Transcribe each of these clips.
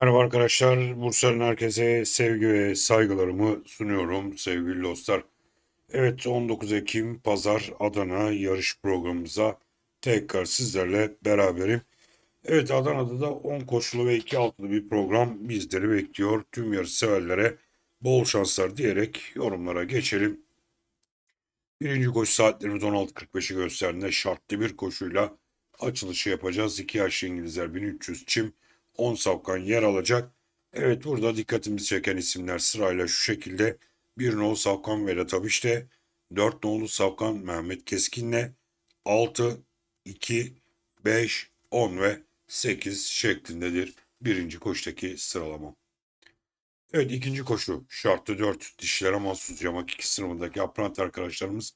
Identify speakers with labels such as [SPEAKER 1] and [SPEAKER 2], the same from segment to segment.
[SPEAKER 1] Merhaba arkadaşlar, Bursa'nın herkese sevgi ve saygılarımı sunuyorum sevgili dostlar. Evet 19 Ekim Pazar Adana yarış programımıza tekrar sizlerle beraberim. Evet Adana'da da 10 koşulu ve 2 altılı bir program bizleri bekliyor. Tüm yarış severlere bol şanslar diyerek yorumlara geçelim. Birinci koşu saatlerimiz 16.45'i gösterdiğinde şartlı bir koşuyla açılışı yapacağız. 2 yaşlı İngilizler 1300 çim 10 safkan yer alacak. Evet burada dikkatimizi çeken isimler sırayla şu şekilde. 1 nolu safkan Vedat Abiş'te, 4 nolu safkan Mehmet Keskin'le 6, 2, 5, 10 ve 8 şeklindedir birinci koştaki sıralama. Evet ikinci koşu şartlı 4 dişlere mahsus yamak 2 sınıfındaki apranт arkadaşlarımız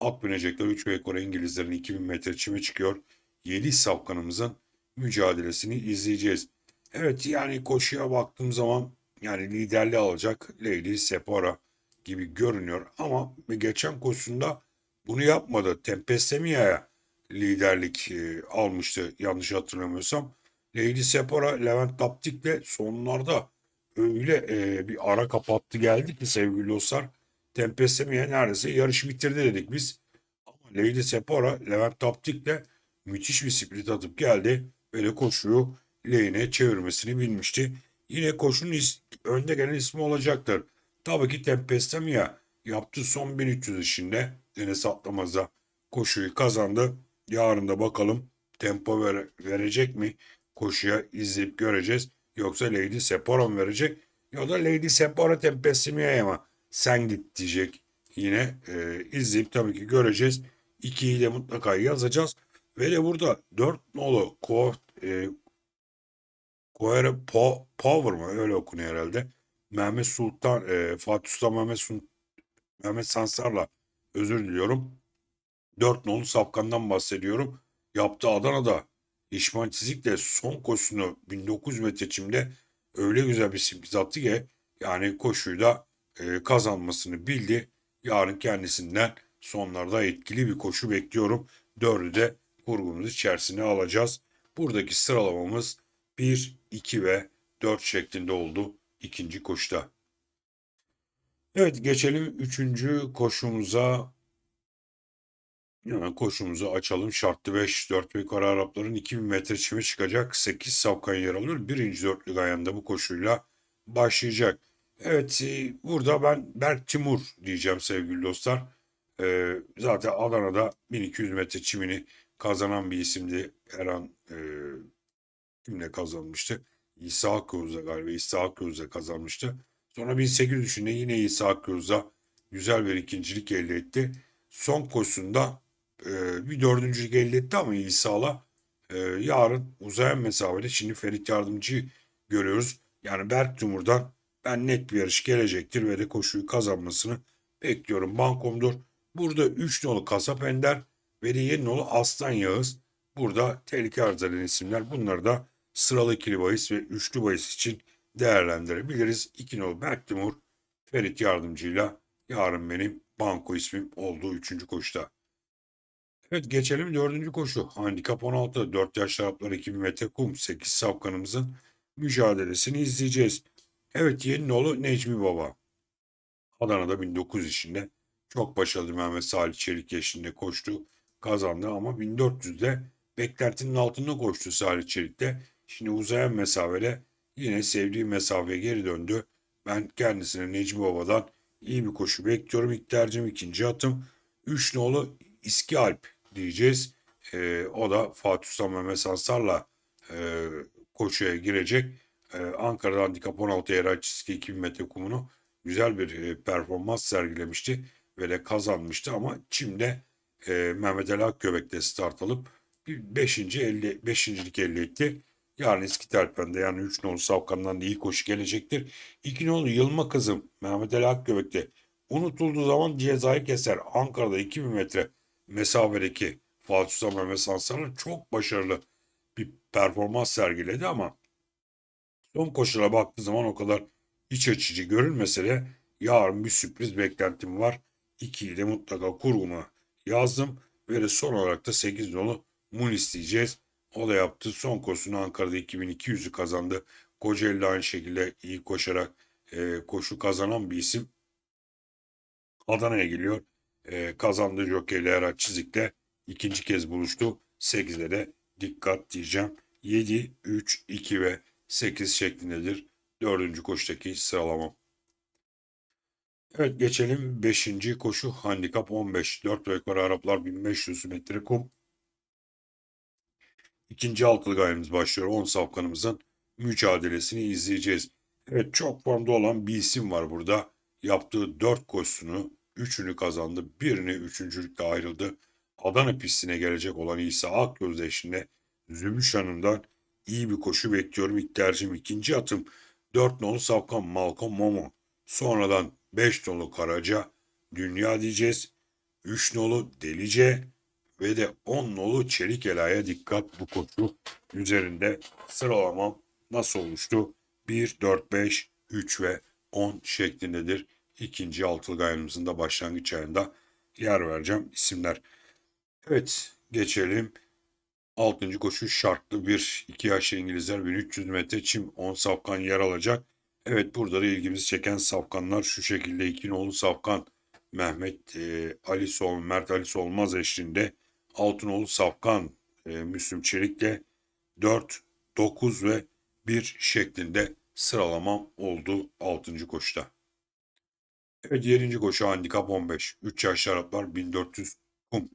[SPEAKER 1] at binecekler 3 ve Kore İngilizlerin 2000 metre çime çıkıyor. 7 safkanımızın mücadelesini izleyeceğiz. Evet yani koşuya baktığım zaman yani liderliği alacak Lady Separa gibi görünüyor ama geçen koşusunda bunu yapmadı. Tempestemia'ya liderlik e, almıştı yanlış hatırlamıyorsam. Lady Separa Levent Taptik'le sonlarda öyle e, bir ara kapattı geldi ki sevgili dostlar. Tempestemia neredeyse yarışı bitirdi dedik biz. Ama Lady Separa Levent Taptik'le müthiş bir split atıp geldi de koşuyu lehine çevirmesini bilmişti. Yine koşunun önde gelen ismi olacaktır. Tabii ki Tempestemia yaptığı son 1300 işinde Enes Atlamaz'a koşuyu kazandı. Yarın da bakalım tempo ver- verecek mi? Koşuya izleyip göreceğiz. Yoksa Lady Separa mı verecek? Ya da Lady Separa Tempestemia'ya mı? Sen git diyecek. Yine e, izleyip tabii ki göreceğiz. 2'yi de mutlaka yazacağız. Ve de burada 4 nolu Ko, e, Koere Po- Power mı? Öyle okunuyor herhalde. Mehmet Sultan, e, Fatih Sultan Mehmet, Sun- Mehmet Sansar'la özür diliyorum. 4 nolu Safkan'dan bahsediyorum. Yaptığı Adana'da İşman Çizik'le son koşusunu 1900 metre çimde öyle güzel bir sürpriz attı ki yani koşuyu da e, kazanmasını bildi. Yarın kendisinden sonlarda etkili bir koşu bekliyorum. Dördü de kurgumuz içerisine alacağız. Buradaki sıralamamız 1, 2 ve 4 şeklinde oldu ikinci koşuda. Evet geçelim üçüncü koşumuza. Hemen koşumuzu açalım. Şartlı 5, 4 ve yukarı Arapların 2000 metre çime çıkacak. 8 safkan yer alıyor. Birinci dörtlük ayağında bu koşuyla başlayacak. Evet e, burada ben Berk Timur diyeceğim sevgili dostlar. E, zaten Adana'da 1200 metre çimini kazanan bir isimdi. Her an e, kimle kazanmıştı? İsa Akkuz'a galiba İsa Akkuz'a kazanmıştı. Sonra 1803'ünde yine İsa Akkuz'a güzel bir ikincilik elde etti. Son koşusunda e, bir dördüncülük elde etti ama İsa'la e, yarın uzayan mesafede şimdi Ferit Yardımcı'yı görüyoruz. Yani Berk Timur'dan ben net bir yarış gelecektir ve de koşuyu kazanmasını bekliyorum. Bankomdur. Burada 3 nolu Kasap Ender ve de 7 nolu Aslan Yağız. Burada tehlike arz eden isimler. Bunları da sıralı ikili bahis ve üçlü bahis için değerlendirebiliriz. 2 nolu Berk Timur, Ferit Yardımcı'yla yarın benim banko ismim olduğu 3. koşuda. Evet geçelim dördüncü koşu. Handikap 16, 4 yaş Araplar 2000 metre kum, 8 safkanımızın mücadelesini izleyeceğiz. Evet yeni nolu Necmi Baba. Adana'da 1900 işinde çok başarılı Mehmet Salih Çelik yaşında koştu. Kazandı ama 1400'de beklentinin altında koştu Salih Çelik'te. Şimdi uzayan mesafede yine sevdiği mesafeye geri döndü. Ben kendisine Necmi Baba'dan iyi bir koşu bekliyorum. İlk tercihim ikinci atım. 3 nolu İski Alp diyeceğiz. Ee, o da Fatih Sultan Mehmet Sansar'la e, koşuya girecek. Ee, Ankara'da Handikap 16 yer çizgi 2000 metre kumunu güzel bir e, performans sergilemişti ve de kazanmıştı ama Çim'de e, Mehmet Ali Akgöbek'te start alıp bir 5. 50 beşincilik elde etti. Yarın eski terpende yani 3 nolu Savkan'dan da iyi koşu gelecektir. 2 nolu Yılma Kızım Mehmet Ali Akgöbek'te unutulduğu zaman cezayı keser. Ankara'da 2000 metre mesafedeki Fatih Sultan Mehmet Sansar'ın çok başarılı bir performans sergiledi ama son koşulara baktığı zaman o kadar iç açıcı görünmese de yarın bir sürpriz beklentim var. 2'yi de mutlaka kurguma yazdım ve de son olarak da 8 nolu Mun isteyeceğiz. O da yaptı. Son koşusunu Ankara'da 2200'ü kazandı. Kocaeli aynı şekilde iyi koşarak e, koşu kazanan bir isim. Adana'ya geliyor. E, kazandığı jokeyle Erhat Çizik'le ikinci kez buluştu. 8'de de dikkat diyeceğim. 7, 3, 2 ve 8 şeklindedir. Dördüncü koştaki sıralamam. Evet geçelim 5. koşu handikap 15. 4 ve yukarı Araplar 1500 metre kum. İkinci altılı gayemiz başlıyor. 10 safkanımızın mücadelesini izleyeceğiz. Evet çok formda olan bir isim var burada. Yaptığı 4 koşusunu 3'ünü kazandı. Birini üçüncülükte ayrıldı. Adana pistine gelecek olan İsa Akgöz eşliğinde Zümrüş Hanım'dan iyi bir koşu bekliyorum. İlk tercihim ikinci atım 4 nolu Safkan Malcolm Momo. Sonradan 5 nolu Karaca Dünya diyeceğiz. 3 nolu Delice ve de 10 nolu Çelik Ela'ya dikkat bu koşu üzerinde sıralamam nasıl oluştu? 1, 4, 5, 3 ve 10 şeklindedir. İkinci altılı gayemizin de başlangıç ayında yer vereceğim isimler. Evet geçelim. Altıncı koşu şartlı bir 2 yaşlı İngilizler 1300 metre çim 10 safkan yer alacak. Evet burada da ilgimizi çeken safkanlar şu şekilde iki nolu safkan Mehmet e, Ali Sol, Mert Ali Solmaz eşliğinde Altınoğlu Safkan e, Müslüm Çelik'le 4, 9 ve 1 şeklinde sıralamam oldu 6. koşuda. Evet 7. koşu handikap 15. 3 yaşlı Araplar 1400 kum.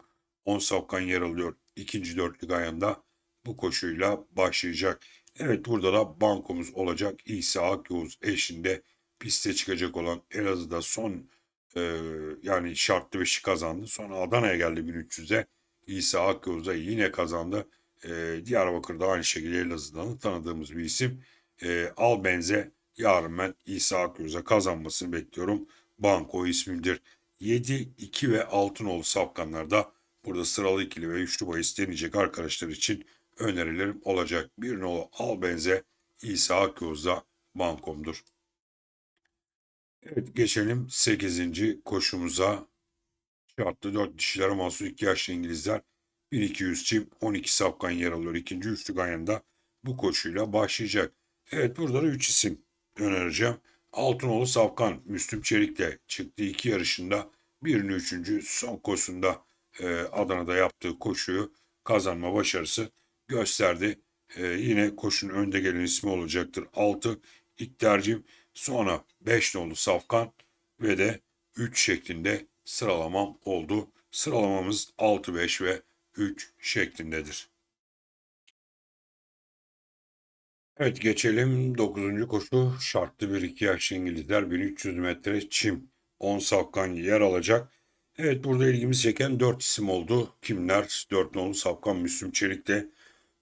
[SPEAKER 1] 10 safkan yer alıyor. İkinci dörtlük ayında bu koşuyla başlayacak. Evet burada da bankomuz olacak. İsa Akyavuz eşinde piste çıkacak olan Elazığ'da son e, yani şartlı beşi kazandı. Sonra Adana'ya geldi 1300'e. İsa Akyavuz'a yine kazandı. E, Diyarbakır'da aynı şekilde Elazığ'dan tanıdığımız bir isim. E, Al benze yarın ben İsa Akyavuz'a kazanmasını bekliyorum. Banko ismimdir. 7, 2 ve 6 nolu safkanlarda burada sıralı ikili ve üçlü bahis deneyecek arkadaşlar için önerilerim olacak. Bir nolu al benze İsa Akyoz'da bankomdur. Evet geçelim 8. koşumuza. Şartlı 4 dişilere mahsus 2 yaşlı İngilizler 1200 çim 12 safkan yer alıyor. İkinci üçlü ganyanında bu koşuyla başlayacak. Evet burada da 3 isim önereceğim. Altınoğlu Safkan Müslüm Çelik'le çıktığı iki yarışında birini üçüncü son koşusunda e, Adana'da yaptığı koşuyu kazanma başarısı gösterdi. E, yine koşunun önde gelen ismi olacaktır. 6 ilk tercihim sonra 5 nolu Safkan ve de 3 şeklinde sıralamam oldu. Sıralamamız 6, 5 ve 3 şeklindedir. Evet geçelim 9. koşu şartlı bir iki yaşlı İngilizler 1300 metre çim 10 safkan yer alacak. Evet burada ilgimizi çeken 4 isim oldu. Kimler? 4 nolu safkan Müslüm Çelik'le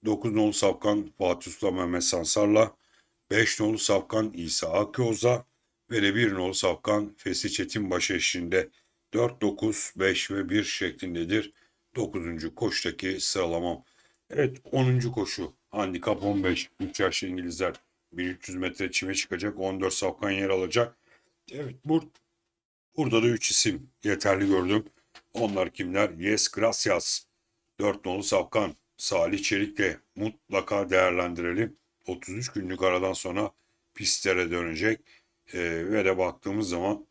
[SPEAKER 1] 9 nolu safkan Fatih Usta Mehmet Sansar'la 5 nolu safkan İsa Akyoz'a ve de 1 nolu safkan Fesih Çetinbaş eşliğinde 4, 9, 5 ve 1 şeklindedir. 9. koştaki sıralamam. Evet 10. koşu handikap 15. 3 yaşlı İngilizler 1300 metre çime çıkacak. 14 safkan yer alacak. Evet bur burada da 3 isim yeterli gördüm. Onlar kimler? Yes Gracias. 4 nolu safkan Salih Çelik'le mutlaka değerlendirelim. 33 günlük aradan sonra pistlere dönecek. Ee, ve de baktığımız zaman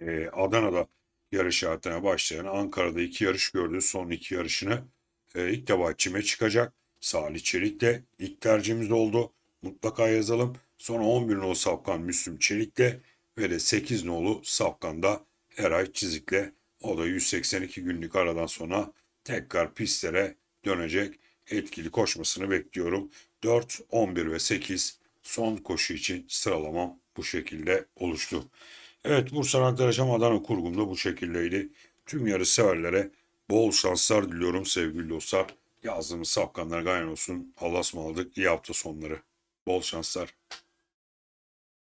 [SPEAKER 1] e, Adana'da yarış hayatına başlayan Ankara'da iki yarış gördü. Son iki yarışını e, ilk defa çime çıkacak. Salih Çelik de ilk tercihimiz oldu. Mutlaka yazalım. Sonra 11 nolu Safkan Müslüm Çelik'le ve de 8 nolu Safkan'da Eray Çizik'le o da 182 günlük aradan sonra tekrar pistlere dönecek. Etkili koşmasını bekliyorum. 4, 11 ve 8 son koşu için sıralamam bu şekilde oluştu. Evet Bursa Aktaracağım Adana kurgumda bu şekildeydi. Tüm yarış severlere bol şanslar diliyorum sevgili dostlar. Yazdığımız safkanlar gayen olsun. Allah'a ısmarladık. İyi hafta sonları. Bol şanslar.